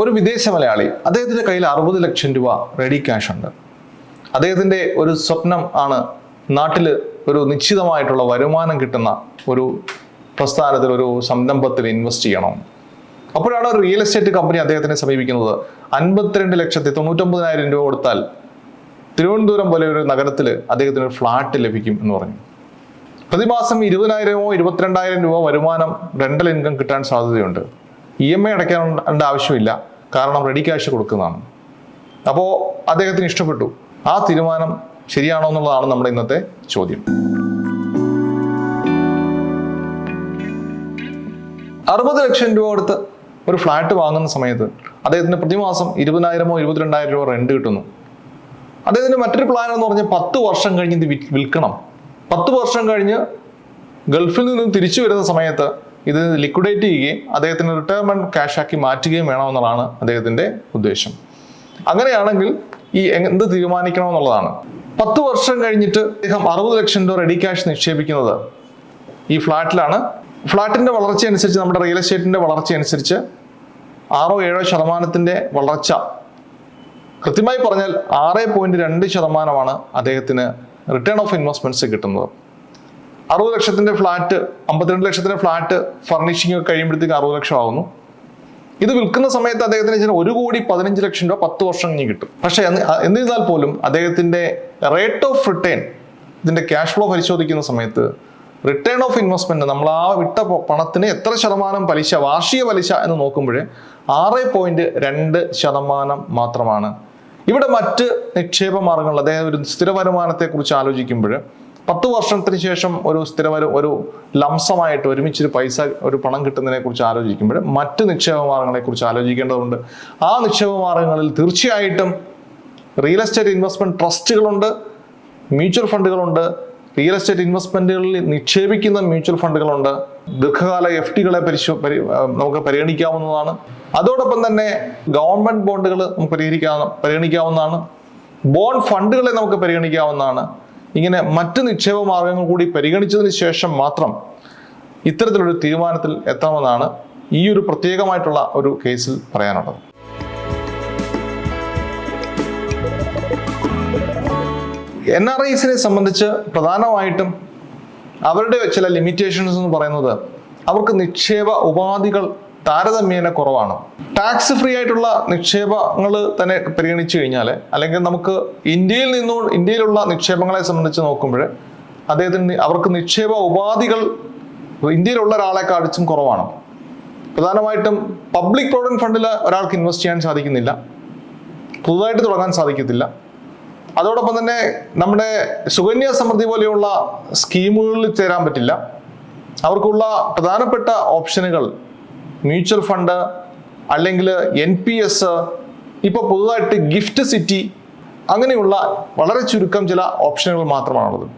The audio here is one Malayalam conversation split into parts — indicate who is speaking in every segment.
Speaker 1: ഒരു വിദേശ മലയാളി അദ്ദേഹത്തിന്റെ കയ്യിൽ അറുപത് ലക്ഷം രൂപ റെഡി ക്യാഷ് ഉണ്ട്. അദ്ദേഹത്തിന്റെ ഒരു സ്വപ്നം ആണ് നാട്ടിൽ ഒരു നിശ്ചിതമായിട്ടുള്ള വരുമാനം കിട്ടുന്ന ഒരു പ്രസ്ഥാനത്തിൽ ഒരു സംരംഭത്തിൽ ഇൻവെസ്റ്റ് ചെയ്യണം. അപ്പോഴാണ് ഒരു റിയൽ എസ്റ്റേറ്റ് കമ്പനി അദ്ദേഹത്തിനെ സമീപിക്കുന്നത്. അൻപത്തിരണ്ട് ലക്ഷത്തി തൊണ്ണൂറ്റൊമ്പതിനായിരം രൂപ കൊടുത്താൽ തിരുവനന്തപുരം പോലെ ഒരു നഗരത്തിൽ അദ്ദേഹത്തിന് ഒരു ഫ്ലാറ്റ് ലഭിക്കും എന്ന് പറഞ്ഞു. പ്രതിമാസം ഇരുപതിനായിരമോ ഇരുപത്തിരണ്ടായിരം രൂപ വരുമാനം റെന്റൽ ഇൻകം കിട്ടാൻ സാധ്യതയുണ്ട്. ഇ എം ഐ അടയ്ക്കേണ്ട ആവശ്യമില്ല. കാരണം റെഡി ക്യാഷ് കൊടുക്കുന്നതാണ്. അപ്പോൾ അദ്ദേഹത്തിന് ഇഷ്ടപ്പെട്ടു. ആ തീരുമാനം ശരിയാണോ എന്നുള്ളതാണ് നമ്മുടെ ഇന്നത്തെ ചോദ്യം. അറുപത് ലക്ഷം രൂപ കൊടുത്ത് ഒരു ഫ്ലാറ്റ് വാങ്ങുന്ന സമയത്ത് അദ്ദേഹത്തിന് പ്രതിമാസം ഇരുപതിനായിരമോ ഇരുപത്തിരണ്ടായിരം രൂപ റെന്റ് കിട്ടുന്നു. അദ്ദേഹത്തിന്റെ മറ്റൊരു പ്ലാൻ എന്ന് പറഞ്ഞാൽ പത്ത് വർഷം കഴിഞ്ഞ് ഇത് വിൽക്കണം. പത്ത് വർഷം കഴിഞ്ഞ് ഗൾഫിൽ നിന്ന് തിരിച്ചു വരുന്ന സമയത്ത് ഇത് ലിക്വിഡേറ്റ് ചെയ്യുകയും അദ്ദേഹത്തിന് റിട്ടയർമെന്റ് ക്യാഷ് ആക്കി മാറ്റുകയും വേണമെന്നുള്ളതാണ് അദ്ദേഹത്തിന്റെ ഉദ്ദേശം. അങ്ങനെയാണെങ്കിൽ ഈ എന്ത് എന്ത് തീരുമാനിക്കണമെന്നുള്ളതാണ്. പത്ത് വർഷം കഴിഞ്ഞിട്ട് അദ്ദേഹം അറുപത് ലക്ഷം രൂപ റെഡി ക്യാഷ് നിക്ഷേപിക്കുന്നത് ഈ ഫ്ലാറ്റിലാണ്. ഫ്ലാറ്റിന്റെ വളർച്ച അനുസരിച്ച് നമ്മുടെ റിയൽ എസ്റ്റേറ്റിന്റെ വളർച്ച അനുസരിച്ച് ആറോ ഏഴോ ശതമാനത്തിന്റെ വളർച്ച. കൃത്യമായി പറഞ്ഞാൽ ആറ് പോയിന്റ് രണ്ട് ശതമാനമാണ് അദ്ദേഹത്തിന് റിട്ടേൺ ഓഫ് ഇൻവെസ്റ്റ്മെന്റ്സ് കിട്ടുന്നത്. അറുപത് ലക്ഷത്തിന്റെ ഫ്ലാറ്റ് അമ്പത്തിരണ്ട് ലക്ഷത്തിന്റെ ഫ്ലാറ്റ് ഫർണിഷിംഗ് ഒക്കെ കഴിയുമ്പോഴത്തേക്ക് അറുപത് ലക്ഷം ആവുന്നു. ഇത് വിൽക്കുന്ന സമയത്ത് അദ്ദേഹത്തിന് ചില ഒരു കോടി പതിനഞ്ച് ലക്ഷം രൂപ പത്ത് വർഷം കഴിഞ്ഞ് കിട്ടും. പക്ഷേ എന്ന് എന്നിരുന്നാൽ പോലും അദ്ദേഹത്തിന്റെ റേറ്റ് ഓഫ് റിട്ടേൺ ഇതിന്റെ ക്യാഷ് ഫ്ലോ പരിശോധിക്കുന്ന സമയത്ത് റിട്ടേൺ ഓഫ് ഇൻവെസ്റ്റ്മെന്റ് നമ്മൾ ആ വിട്ട പണത്തിന് എത്ര ശതമാനം പലിശ വാർഷിക പലിശ എന്ന് നോക്കുമ്പോൾ ആറ് പോയിന്റ് രണ്ട് ശതമാനം മാത്രമാണ്. ഇവിടെ മറ്റ് നിക്ഷേപ മാർഗങ്ങൾ അതായത് ഒരു സ്ഥിര വരുമാനത്തെ കുറിച്ച് ആലോചിക്കുമ്പോൾ പത്ത് വർഷത്തിന് ശേഷം ഒരു സ്ഥിര വരു ഒരു ലംസമായിട്ട് ഒരുമിച്ചൊരു പൈസ ഒരു പണം കിട്ടുന്നതിനെ കുറിച്ച് ആലോചിക്കുമ്പോൾ മറ്റ് നിക്ഷേപ മാർഗങ്ങളെ കുറിച്ച് ആലോചിക്കേണ്ടതുണ്ട്. ആ നിക്ഷേപ മാർഗങ്ങളിൽ തീർച്ചയായിട്ടും റിയൽ എസ്റ്റേറ്റ് ഇൻവെസ്റ്റ്മെന്റ് ട്രസ്റ്റുകളുണ്ട് മ്യൂച്വൽ ഫണ്ടുകളുണ്ട് റിയൽ എസ്റ്റേറ്റ് ഇൻവെസ്റ്റ്മെന്റുകളിൽ നിക്ഷേപിക്കുന്ന മ്യൂച്വൽ ഫണ്ടുകളുണ്ട് ദീർഘകാല എഫ് ടികളെ പരിശോ പരി നമുക്ക് പരിഗണിക്കാവുന്നതാണ്. അതോടൊപ്പം തന്നെ ഗവൺമെന്റ് ബോണ്ടുകൾ നമുക്ക് പരിഹരിക്കാവുന്ന പരിഗണിക്കാവുന്നതാണ്. ബോണ്ട് ഫണ്ടുകളെ നമുക്ക് പരിഗണിക്കാവുന്നതാണ്. ഇങ്ങനെ മറ്റ് നിക്ഷേപ മാർഗങ്ങൾ കൂടി പരിഗണിച്ചതിന് ശേഷം മാത്രം ഇത്തരത്തിലൊരു തീരുമാനത്തിൽ എത്തണമെന്നാണ് ഈ ഒരു പ്രത്യേകമായിട്ടുള്ള ഒരു കേസിൽ പറയാനുള്ളത്. എൻ ആർ ഐസിനെ സംബന്ധിച്ച് പ്രധാനമായിട്ടും അവരുടെ ചില ലിമിറ്റേഷൻസ് എന്ന് പറയുന്നത് അവർക്ക് നിക്ഷേപ ഉപാധികൾ താരതമ്യേന കുറവാണ്. ടാക്സ് ഫ്രീ ആയിട്ടുള്ള നിക്ഷേപങ്ങൾ തന്നെ പരിഗണിച്ചു കഴിഞ്ഞാൽ അല്ലെങ്കിൽ നമുക്ക് ഇന്ത്യയിൽ നിന്നും ഇന്ത്യയിലുള്ള നിക്ഷേപങ്ങളെ സംബന്ധിച്ച് നോക്കുമ്പോൾ അദ്ദേഹത്തിന് അവർക്ക് നിക്ഷേപ ഉപാധികൾ ഇന്ത്യയിലുള്ള ഒരാളെ കാണിച്ചും കുറവാണ്. പ്രധാനമായിട്ടും പബ്ലിക് പ്രോവിഡന്റ് ഫണ്ടിൽ ഒരാൾക്ക് ഇൻവെസ്റ്റ് ചെയ്യാൻ സാധിക്കുന്നില്ല. പുതുതായിട്ട് തുടങ്ങാൻ സാധിക്കത്തില്ല. അതോടൊപ്പം തന്നെ നമ്മുടെ സുകന്യ സമൃദ്ധി പോലെയുള്ള സ്കീമുകളിൽ ചേരാൻ പറ്റില്ല. അവർക്കുള്ള പ്രധാനപ്പെട്ട ഓപ്ഷനുകൾ മ്യൂച്വൽ ഫണ്ട് അല്ലെങ്കിൽ എൻ പി എസ് ഇപ്പോൾ പുതുതായിട്ട് ഗിഫ്റ്റ് സിറ്റി അങ്ങനെയുള്ള വളരെ ചുരുക്കം ചില ഓപ്ഷനുകൾ മാത്രമാണുള്ളത്.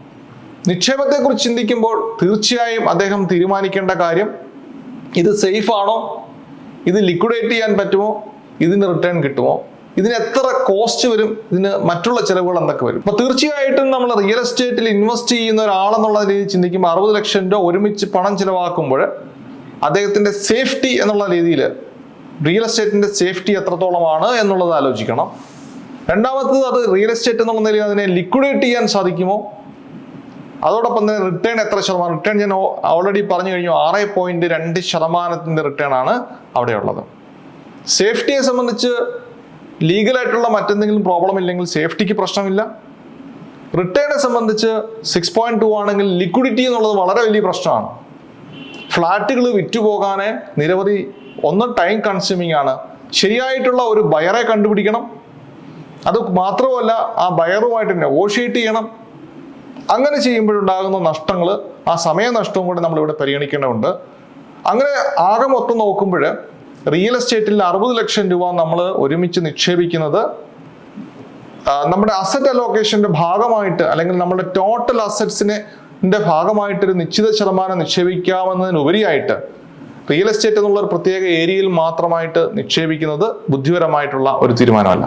Speaker 1: നിക്ഷേപത്തെക്കുറിച്ച് ചിന്തിക്കുമ്പോൾ തീർച്ചയായും അദ്ദേഹം തീരുമാനിക്കേണ്ട കാര്യം ഇത് സേഫ് ആണോ? ഇത് ലിക്വിഡേറ്റ് ചെയ്യാൻ പറ്റുമോ? ഇതിന് റിട്ടേൺ കിട്ടുമോ? ഇതിന് എത്ര കോസ്റ്റ് വരും? ഇതിന് മറ്റുള്ള ചിലവുകൾ എന്തൊക്കെ വരും? അപ്പൊ തീർച്ചയായിട്ടും നമ്മൾ റിയൽ എസ്റ്റേറ്റിൽ ഇൻവെസ്റ്റ് ചെയ്യുന്ന ഒരാളെന്നുള്ള രീതിയിൽ ചിന്തിക്കുമ്പോൾ അറുപത് ലക്ഷം രൂപ ഒരുമിച്ച് പണം ചിലവാക്കുമ്പോൾ അദ്ദേഹത്തിന്റെ സേഫ്റ്റി എന്നുള്ള രീതിയിൽ റിയൽ എസ്റ്റേറ്റിന്റെ സേഫ്റ്റി എത്രത്തോളമാണ് എന്നുള്ളത് ആലോചിക്കണം. രണ്ടാമത്തത് അത് റിയൽ എസ്റ്റേറ്റ് എന്നുള്ള നിലയിൽ അതിനെ ലിക്വിഡേറ്റ് ചെയ്യാൻ സാധിക്കുമോ? അതോടൊപ്പം തന്നെ റിട്ടേൺ എത്ര ശതമാനം? റിട്ടേൺ ഞാൻ ഓൾറെഡി പറഞ്ഞു കഴിഞ്ഞു ആറ് പോയിന്റ് രണ്ട് ശതമാനത്തിന്റെ റിട്ടേൺ ആണ് അവിടെയുള്ളത്. സേഫ്റ്റിയെ സംബന്ധിച്ച് ലീഗലായിട്ടുള്ള മറ്റെന്തെങ്കിലും പ്രോബ്ലം ഇല്ലെങ്കിൽ സേഫ്റ്റിക്ക് പ്രശ്നമില്ല. റിട്ടേണെ സംബന്ധിച്ച് സിക്സ് പോയിന്റ് ടു ആണെങ്കിൽ ലിക്വിഡിറ്റി എന്നുള്ളത് വളരെ വലിയ പ്രശ്നമാണ്. ഫ്ലാറ്റുകൾ വിറ്റുപോകാനെ നിരവധി ഒന്ന് ടൈം കൺസ്യൂമിംഗ് ആണ്. ശരിയായിട്ടുള്ള ഒരു ബയറെ കണ്ടുപിടിക്കണം. അത് മാത്രമല്ല ആ ബയറുമായിട്ട് നെഗോഷിയേറ്റ് ചെയ്യണം. അങ്ങനെ ചെയ്യുമ്പോഴുണ്ടാകുന്ന നഷ്ടങ്ങൾ ആ സമയനഷ്ടവും കൂടെ നമ്മൾ ഇവിടെ പരിഗണിക്കേണ്ടതുണ്ട്. അങ്ങനെ ആകെ മൊത്തം നോക്കുമ്പോൾ റിയൽ എസ്റ്റേറ്റിൽ അറുപത് ലക്ഷം രൂപ നമ്മൾ ഒരുമിച്ച് നിക്ഷേപിക്കുന്നത് നമ്മുടെ അസറ്റ് അലോക്കേഷന്റെ ഭാഗമായിട്ട് അല്ലെങ്കിൽ നമ്മുടെ ടോട്ടൽ അസറ്റ്സിനെ ഭാഗമായിട്ട് ഒരു നിശ്ചിത ശതമാനം നിക്ഷേപിക്കാമെന്നതിനുപരിയായിട്ട് റിയൽ എസ്റ്റേറ്റ് എന്നുള്ള ഒരു പ്രത്യേക ഏരിയയിൽ മാത്രമായിട്ട് നിക്ഷേപിക്കുന്നത് ബുദ്ധിപരമായിട്ടുള്ള ഒരു തീരുമാനമല്ല.